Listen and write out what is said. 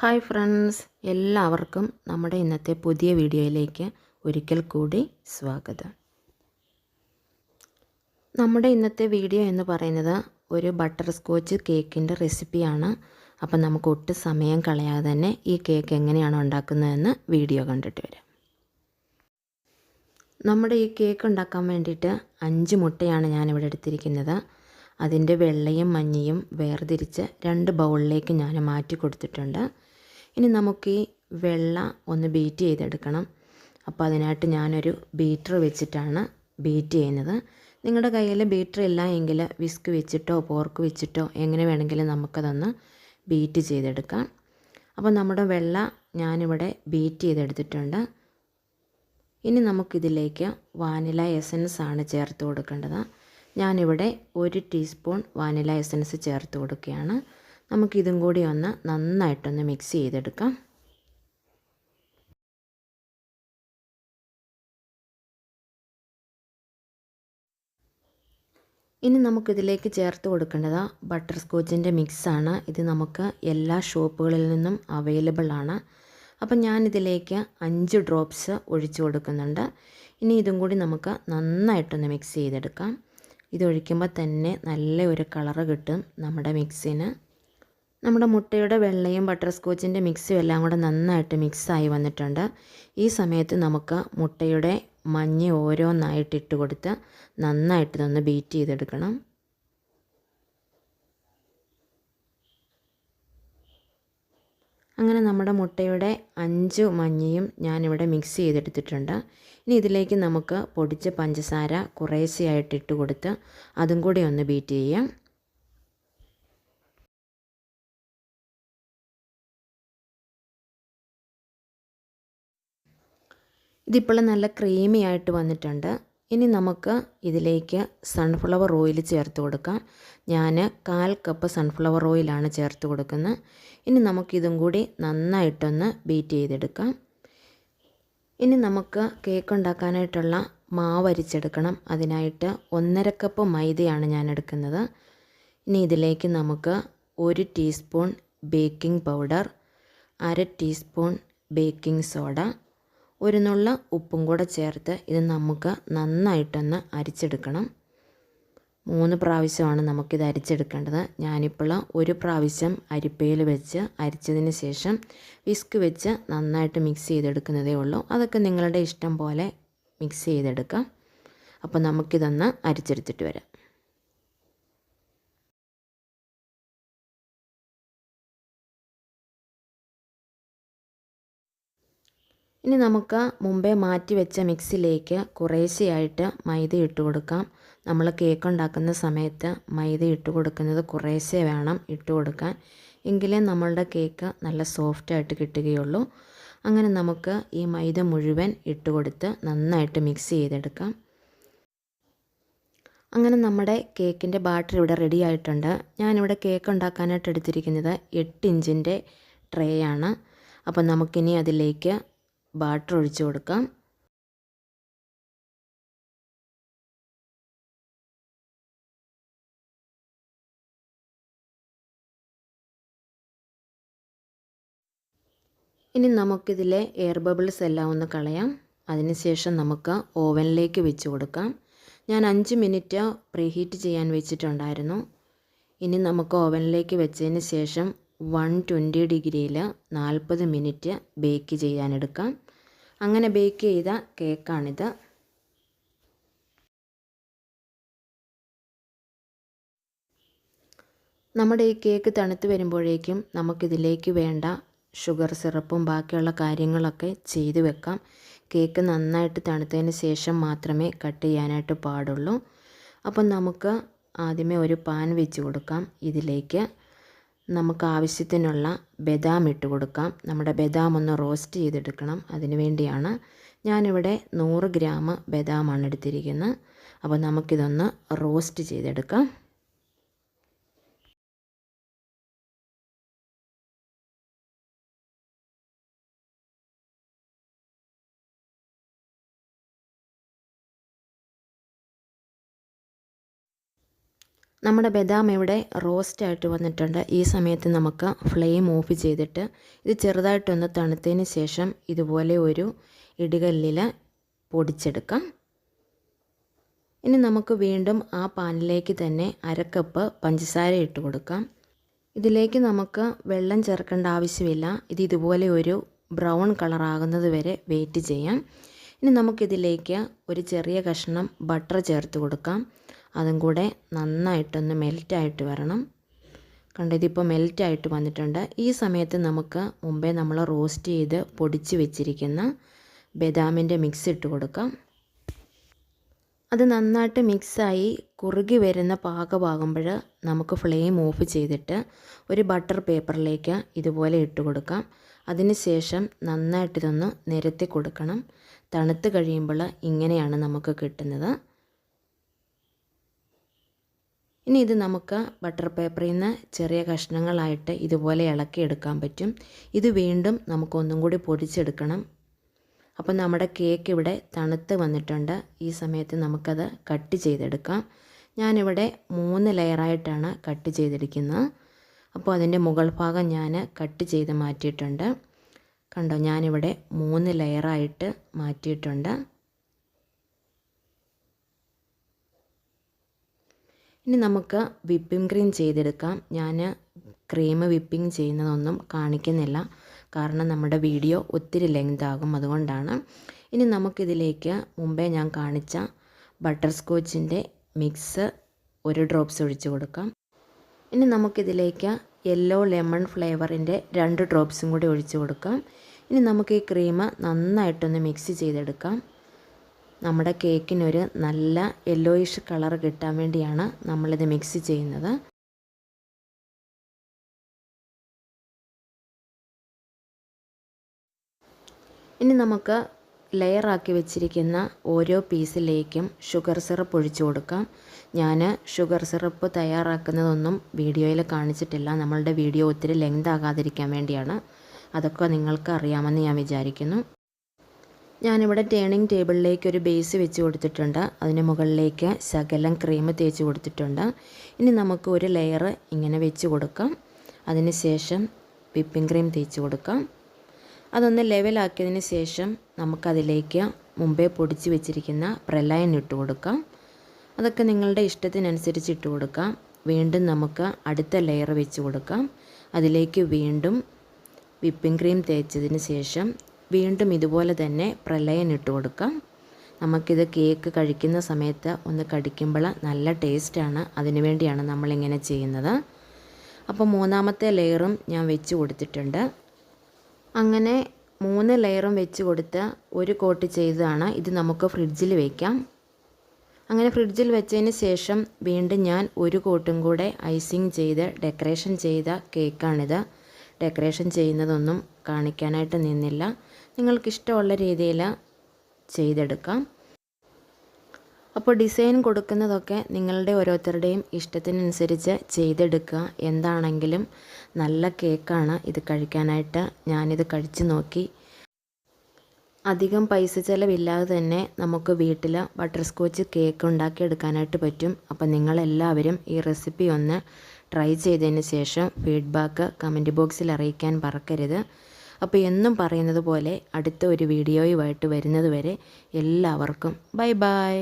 Hi friends എല്ലാവർക്കും നമ്മുടെ ഇന്നത്തെ പുതിയ വീഡിയോയിലേക്ക് ഒരിക്കൽ കൂടി സ്വാഗതം. നമ്മുടെ ഇന്നത്തെ വീഡിയോ എന്ന് പറയുന്നത് ഒരു ബട്ടർ സ്കോച്ച് കേക്കിന്റെ റെസിപ്പിയാണ്. അപ്പം നമുക്ക് ഒട്ടും സമയം കളയാതെ തന്നെ ഈ കേക്ക് എങ്ങനെയാണ് ഉണ്ടാക്കുന്നതെന്ന് വീഡിയോ കണ്ടിട്ട് വരാം. നമ്മുടെ ഈ കേക്ക് ഉണ്ടാക്കാൻ വേണ്ടിയിട്ട് അഞ്ച് മുട്ടയാണ് ഞാനിവിടെ എടുത്തിരിക്കുന്നത്. അതിന്റെ വെള്ളയും മഞ്ഞയും വേർതിരിച്ച് രണ്ട് ബൗളിലേക്ക് ഞാൻ മാറ്റി കൊടുത്തിട്ടുണ്ട്. ഇനി നമുക്ക് ഈ വെള്ള ഒന്ന് ബീറ്റ് ചെയ്തെടുക്കണം. അപ്പോൾ അതിനായിട്ട് ഞാനൊരു ബീറ്റർ വെച്ചിട്ടാണ് ബീറ്റ് ചെയ്യുന്നത്. നിങ്ങളുടെ കയ്യിൽ ബീറ്റർ ഇല്ല എങ്കിൽ വിസ്ക് വെച്ചിട്ടോ പോർക്ക് വെച്ചിട്ടോ എങ്ങനെ വേണമെങ്കിലും നമുക്കതൊന്ന് ബീറ്റ് ചെയ്തെടുക്കാം. അപ്പോൾ നമ്മുടെ വെള്ള ഞാനിവിടെ ബീറ്റ് ചെയ്തെടുത്തിട്ടുണ്ട്. ഇനി നമുക്കിതിലേക്ക് വാനില എസൻസ് ആണ് ചേർത്ത് കൊടുക്കേണ്ടത്. ഞാനിവിടെ ഒരു ടീസ്പൂൺ വാനില എസൻസ് ചേർത്ത് കൊടുക്കുകയാണ്. നമുക്കിതും കൂടി ഒന്ന് നന്നായിട്ടൊന്ന് മിക്സ് ചെയ്തെടുക്കാം. ഇനി നമുക്കിതിലേക്ക് ചേർത്ത് കൊടുക്കേണ്ടത് ബട്ടർ സ്കോച്ചിന്റെ മിക്സാണ് ഇത് നമുക്ക് എല്ലാ ഷോപ്പുകളിൽ നിന്നും അവൈലബിൾ ആണ്. അപ്പം ഞാനിതിലേക്ക് അഞ്ച് ഡ്രോപ്സ് ഒഴിച്ചു കൊടുക്കുന്നുണ്ട്. ഇനി ഇതും കൂടി നമുക്ക് നന്നായിട്ടൊന്ന് മിക്സ് ചെയ്തെടുക്കാം. ഇതൊഴിക്കുമ്പോൾ തന്നെ നല്ല ഒരു കളറ് കിട്ടും നമ്മുടെ മിക്സിന് നമ്മുടെ മുട്ടയുടെ വെള്ളയും ബട്ടർ സ്കോച്ചിന്റെ മിക്സും എല്ലാം കൂടെ നന്നായിട്ട് മിക്സായി വന്നിട്ടുണ്ട്. ഈ സമയത്ത് നമുക്ക് മുട്ടയുടെ മഞ്ഞ ഓരോന്നായിട്ട് ഇട്ട് കൊടുത്ത് നന്നായിട്ട് ഇതൊന്ന് ബീറ്റ് ചെയ്തെടുക്കണം. അങ്ങനെ നമ്മുടെ മുട്ടയുടെ അഞ്ച് മഞ്ഞയും ഞാനിവിടെ മിക്സ് ചെയ്തെടുത്തിട്ടുണ്ട്. ഇനി ഇതിലേക്ക് നമുക്ക് പൊടിച്ച പഞ്ചസാര കുറേശ്ശെയായിട്ട് ഇട്ട് കൊടുത്ത് അതും കൂടി ഒന്ന് ബീറ്റ് ചെയ്യാം. ഇതിപ്പോൾ നല്ല ക്രീമി ആയിട്ട് വന്നിട്ടുണ്ട്. ഇനി നമുക്ക് ഇതിലേക്ക് സൺഫ്ലവർ ഓയിൽ ചേർത്ത് കൊടുക്കാം. ഞാൻ കാൽ കപ്പ് സൺഫ്ലവർ ഓയിലാണ് ചേർത്ത് കൊടുക്കുന്നത്. ഇനി നമുക്കിതും കൂടി നന്നായിട്ടൊന്ന് ബീറ്റ് ചെയ്തെടുക്കാം. ഇനി നമുക്ക് കേക്ക് ഉണ്ടാക്കാനായിട്ടുള്ള മാവ് അരിച്ചെടുക്കണം. അതിനായിട്ട് ഒന്നര കപ്പ് മൈദയാണ് ഞാൻ എടുക്കുന്നത്. ഇനി ഇതിലേക്ക് നമുക്ക് ഒരു ടീസ്പൂൺ ബേക്കിംഗ് പൗഡർ അര ടീസ്പൂൺ ബേക്കിംഗ് സോഡ ഒരു നുള്ള ഉപ്പും കൂടെ ചേർത്ത് ഇത് നമുക്ക് നന്നായിട്ടൊന്ന് അരിച്ചെടുക്കണം. മൂന്ന് പ്രാവശ്യമാണ് നമുക്കിത് അരിച്ചെടുക്കേണ്ടത്. ഞാനിപ്പോൾ ഒരു പ്രാവശ്യം അരിപ്പയിൽ വെച്ച് അരിച്ചതിന് ശേഷം വിസ്ക് വെച്ച് നന്നായിട്ട് മിക്സ് ചെയ്തെടുക്കുന്നതേ ഉള്ളൂ. അതൊക്കെ നിങ്ങളുടെ ഇഷ്ടം പോലെ മിക്സ് ചെയ്തെടുക്കാം. അപ്പോൾ നമുക്കിതൊന്ന് അരിച്ചെടുത്തിട്ട് വരാം. ഇനി നമുക്ക് മുമ്പേ മാറ്റി വെച്ച മിക്സിലേക്ക് കുറേശ്ശെയായിട്ട് മൈദ ഇട്ട് കൊടുക്കാം. നമ്മൾ കേക്ക് ഉണ്ടാക്കുന്ന സമയത്ത് മൈദ ഇട്ട് കൊടുക്കുന്നത് കുറേശ്ശെ വേണം ഇട്ട് കൊടുക്കാൻ. എങ്കിലേ നമ്മളുടെ കേക്ക് നല്ല സോഫ്റ്റായിട്ട് കിട്ടുകയുള്ളൂ. അങ്ങനെ നമുക്ക് ഈ മൈദ മുഴുവൻ ഇട്ട് കൊടുത്ത് നന്നായിട്ട് മിക്സ് ചെയ്തെടുക്കാം. അങ്ങനെ നമ്മുടെ കേക്കിന്റെ ബാറ്റർ ഇവിടെ റെഡി ആയിട്ടുണ്ട്. ഞാനിവിടെ കേക്ക് ഉണ്ടാക്കാനായിട്ട് എടുത്തിരിക്കുന്നത് എട്ട് ഇഞ്ചിന്റെ ട്രേ ആണ്. അപ്പോൾ നമുക്കിനി അതിലേക്ക് ബാറ്റർ ഒഴിച്ചു കൊടുക്കാം. ഇനി നമുക്കിതിലെ എയർ ബബിൾസ് എല്ലാം ഒന്ന് കളയാം. അതിനുശേഷം നമുക്ക് ഓവനിലേക്ക് വെച്ച് കൊടുക്കാം. ഞാൻ അഞ്ച് മിനിറ്റ് പ്രീഹീറ്റ് ചെയ്യാൻ വെച്ചിട്ടുണ്ടായിരുന്നു. ഇനി നമുക്ക് ഓവനിലേക്ക് വെച്ചതിന് ശേഷം വൺ ട്വന്റി ഡിഗ്രിയിൽ നാൽപ്പത് മിനിറ്റ് ബേക്ക് ചെയ്യാനെടുക്കാം. അങ്ങനെ ബേക്ക് ചെയ്ത കേക്കാണിത്. നമ്മുടെ ഈ കേക്ക് തണുത്ത് വരുമ്പോഴേക്കും നമുക്കിതിലേക്ക് വേണ്ട ഷുഗർ സിറപ്പും ബാക്കിയുള്ള കാര്യങ്ങളൊക്കെ ചെയ്ത് വെക്കാം. കേക്ക് നന്നായിട്ട് തണുത്തതിന് ശേഷം മാത്രമേ കട്ട് ചെയ്യാനായിട്ട് പാടുള്ളൂ. അപ്പം നമുക്ക് ആദ്യമേ ഒരു പാൻ വെച്ച് കൊടുക്കാം ഇതിലേക്ക്. നമുക്ക് ആവശ്യത്തിനുള്ള ബദാം ഇട്ട് കൊടുക്കാം. നമ്മുടെ ബദാം ഒന്ന് റോസ്റ്റ് ചെയ്തെടുക്കണം. അതിന് വേണ്ടിയാണ് ഞാനിവിടെ നൂറ് ഗ്രാം ബദാമാണ് എടുത്തിരിക്കുന്നത്. അപ്പോൾ നമുക്കിതൊന്ന് റോസ്റ്റ് ചെയ്തെടുക്കാം. നമ്മുടെ ബദാം ഇവിടെ റോസ്റ്റ് ആയിട്ട് വന്നിട്ടുണ്ട്. ഈ സമയത്ത് നമുക്ക് ഫ്ലെയിം ഓഫ് ചെയ്തിട്ട് ഇത് ചെറുതായിട്ടൊന്ന് തണുത്തതിന് ശേഷം ഇതുപോലെ ഒരു ഇടികല്ലിൽ പൊടിച്ചെടുക്കാം. ഇനി നമുക്ക് വീണ്ടും ആ പാനിലേക്ക് തന്നെ അരക്കപ്പ് പഞ്ചസാര ഇട്ട് കൊടുക്കാം. ഇതിലേക്ക് നമുക്ക് വെള്ളം ചേർക്കേണ്ട ആവശ്യമില്ല. ഇത് ഇതുപോലെ ഒരു ബ്രൗൺ കളറാകുന്നത് വരെ വെയിറ്റ് ചെയ്യാം. ഇനി നമുക്കിതിലേക്ക് ഒരു ചെറിയ കഷ്ണം ബട്ടർ ചേർത്ത് കൊടുക്കാം. അതും കൂടെ നന്നായിട്ടൊന്ന് മെൽറ്റായിട്ട് വരണം. കണ്ടോ ഇതിപ്പോൾ മെൽറ്റായിട്ട് വന്നിട്ടുണ്ട്. ഈ സമയത്ത് നമുക്ക് മുമ്പേ നമ്മൾ റോസ്റ്റ് ചെയ്ത് പൊടിച്ച് വെച്ചിരിക്കുന്ന ബദാമിന്റെ മിക്സ് ഇട്ട് കൊടുക്കാം. അത് നന്നായിട്ട് മിക്സായി കുറുകി വരുന്ന പാകമാകുമ്പോൾ നമുക്ക് ഫ്ലെയിം ഓഫ് ചെയ്തിട്ട് ഒരു ബട്ടർ പേപ്പറിലേക്ക് ഇതുപോലെ ഇട്ട് കൊടുക്കാം. അതിനുശേഷം നന്നായിട്ടിതൊന്ന് നിരത്തി കൊടുക്കണം. തണുത്ത് കഴിയുമ്പോൾ ഇങ്ങനെയാണ് നമുക്ക് കിട്ടുന്നത്. ഇനി ഇത് നമുക്ക് ബട്ടർ പേപ്പറിൽ നിന്ന് ചെറിയ കഷ്ണങ്ങളായിട്ട് ഇതുപോലെ ഇളക്കി എടുക്കാൻ പറ്റും. ഇത് വീണ്ടും നമുക്കൊന്നും കൂടി പൊടിച്ചെടുക്കണം. അപ്പം നമ്മുടെ കേക്ക് ഇവിടെ തണുത്ത് വന്നിട്ടുണ്ട്. ഈ സമയത്ത് നമുക്കത് കട്ട് ചെയ്തെടുക്കാം. ഞാനിവിടെ മൂന്ന് ലെയറായിട്ടാണ് കട്ട് ചെയ്തിരിക്കുന്നത് അപ്പോൾ അതിന്റെ മുകൾ ഭാഗം ഞാൻ കട്ട് ചെയ്ത് മാറ്റിയിട്ടുണ്ട്. കണ്ടോ ഞാനിവിടെ മൂന്ന് ലെയറായിട്ട് മാറ്റിയിട്ടുണ്ട്. ഇനി നമുക്ക് വിപ്പിംഗ് ക്രീം ചെയ്തെടുക്കാം. ഞാൻ ക്രീം വിപ്പിംഗ് ചെയ്യുന്നതൊന്നും കാണിക്കുന്നില്ല. കാരണം നമ്മുടെ വീഡിയോ ഒത്തിരി ലെങ്ത് ആകും അതുകൊണ്ടാണ്. ഇനി നമുക്കിതിലേക്ക് മുമ്പേ ഞാൻ കാണിച്ച ബട്ടർ സ്കോച്ചിന്റെ മിക്സ് ഒരു ഡ്രോപ്സ് ഒഴിച്ച് കൊടുക്കാം. ഇനി നമുക്കിതിലേക്ക് യെല്ലോ ലെമൺ ഫ്ലേവറിന്റെ രണ്ട് ഡ്രോപ്സും കൂടി ഒഴിച്ച് കൊടുക്കാം. ഇനി നമുക്ക് ഈ ക്രീം നന്നായിട്ടൊന്ന് മിക്സ് ചെയ്തെടുക്കാം. നമ്മുടെ കേക്കിനൊരു നല്ല യെല്ലോയിഷ് കളർ കിട്ടാൻ വേണ്ടിയാണ് നമ്മളിത് മിക്സ് ചെയ്യുന്നത്. ഇനി നമുക്ക് ലെയറാക്കി വെച്ചിരിക്കുന്ന ഓരോ പീസിലേക്കും ഷുഗർ സിറപ്പ് ഒഴിച്ചു കൊടുക്കാം. ഞാൻ ഷുഗർ സിറപ്പ് തയ്യാറാക്കുന്നതൊന്നും വീഡിയോയിൽ കാണിച്ചിട്ടില്ല. നമ്മളുടെ വീഡിയോ ഒത്തിരി ലെങ്ത് ആകാതിരിക്കാൻ വേണ്ടിയാണ്. അതൊക്കെ നിങ്ങൾക്ക് അറിയാമെന്ന് ഞാൻ വിചാരിക്കുന്നു. ഞാനിവിടെ ടേണിംഗ് ടേബിളിലേക്ക് ഒരു ബേസ് വെച്ച് കൊടുത്തിട്ടുണ്ട്. അതിന് മുകളിലേക്ക് ശകലം ക്രീം തേച്ച് കൊടുത്തിട്ടുണ്ട്. ഇനി നമുക്ക് ഒരു ലെയർ ഇങ്ങനെ വെച്ച് കൊടുക്കാം. അതിന് ശേഷം വിപ്പിംഗ് ക്രീം തേച്ച് കൊടുക്കാം. അതൊന്ന് ലെവലാക്കിയതിന് ശേഷം നമുക്കതിലേക്ക് മുമ്പേ പൊടിച്ച് വെച്ചിരിക്കുന്ന പ്രലയൻ ഇട്ട് കൊടുക്കാം. അതൊക്കെ നിങ്ങളുടെ ഇഷ്ടത്തിനനുസരിച്ച് ഇട്ട് കൊടുക്കാം. വീണ്ടും നമുക്ക് അടുത്ത ലെയർ വെച്ച് കൊടുക്കാം. അതിലേക്ക് വീണ്ടും വിപ്പിംഗ് ക്രീം തേച്ചതിന് ശേഷം വീണ്ടും ഇതുപോലെ തന്നെ പ്രലയൻ ഇട്ട് കൊടുക്കാം. നമുക്കിത് കേക്ക് കഴിക്കുന്ന സമയത്ത് ഒന്ന് കടിക്കുമ്പോൾ നല്ല ടേസ്റ്റാണ്. അതിനു വേണ്ടിയാണ് നമ്മളിങ്ങനെ ചെയ്യുന്നത്. അപ്പോൾ മൂന്നാമത്തെ ലെയറും ഞാൻ വെച്ച് കൊടുത്തിട്ടുണ്ട്. അങ്ങനെ മൂന്ന് ലെയറും വെച്ച് കൊടുത്ത് ഒരു കോട്ട് ചെയ്തതാണ്. ഇത് നമുക്ക് ഫ്രിഡ്ജിൽ വയ്ക്കാം അങ്ങനെ ഫ്രിഡ്ജിൽ വെച്ചതിന് ശേഷം വീണ്ടും ഞാൻ ഒരു കോട്ടും കൂടെ ഐസിങ് ചെയ്ത് ഡെക്കറേഷൻ ചെയ്ത കേക്കാണിത്. ഡെക്കറേഷൻ ചെയ്യുന്നതൊന്നും കാണിക്കാനായിട്ട് നിന്നില്ല. നിങ്ങൾക്കിഷ്ടമുള്ള രീതിയിൽ ചെയ്തെടുക്കാം. അപ്പോൾ ഡിസൈൻ കൊടുക്കുന്നതൊക്കെ നിങ്ങളുടെ ഓരോരുത്തരുടെയും ഇഷ്ടത്തിനനുസരിച്ച് ചെയ്തെടുക്കുക. എന്താണെങ്കിലും നല്ല കേക്കാണ് ഇത് കഴിക്കാനായിട്ട് ഞാനിത് കഴിച്ചു നോക്കി. അധികം പൈസ ചിലവില്ലാതെ തന്നെ നമുക്ക് വീട്ടിൽ ബട്ടർ സ്കോച്ച് കേക്ക് ഉണ്ടാക്കി എടുക്കാനായിട്ട് പറ്റും. അപ്പോൾ നിങ്ങളെല്ലാവരും ഈ റെസിപ്പി ഒന്ന് ട്രൈ ചെയ്തതിന് ശേഷം ഫീഡ്ബാക്ക് കമന്റ് ബോക്സിൽ അറിയിക്കാൻ മറക്കരുത്. അപ്പോൾ എന്നും പറയുന്നത് പോലെ അടുത്ത ഒരു വീഡിയോയുമായിട്ട് വരുന്നത് വരെ എല്ലാവർക്കും ബൈ ബൈ.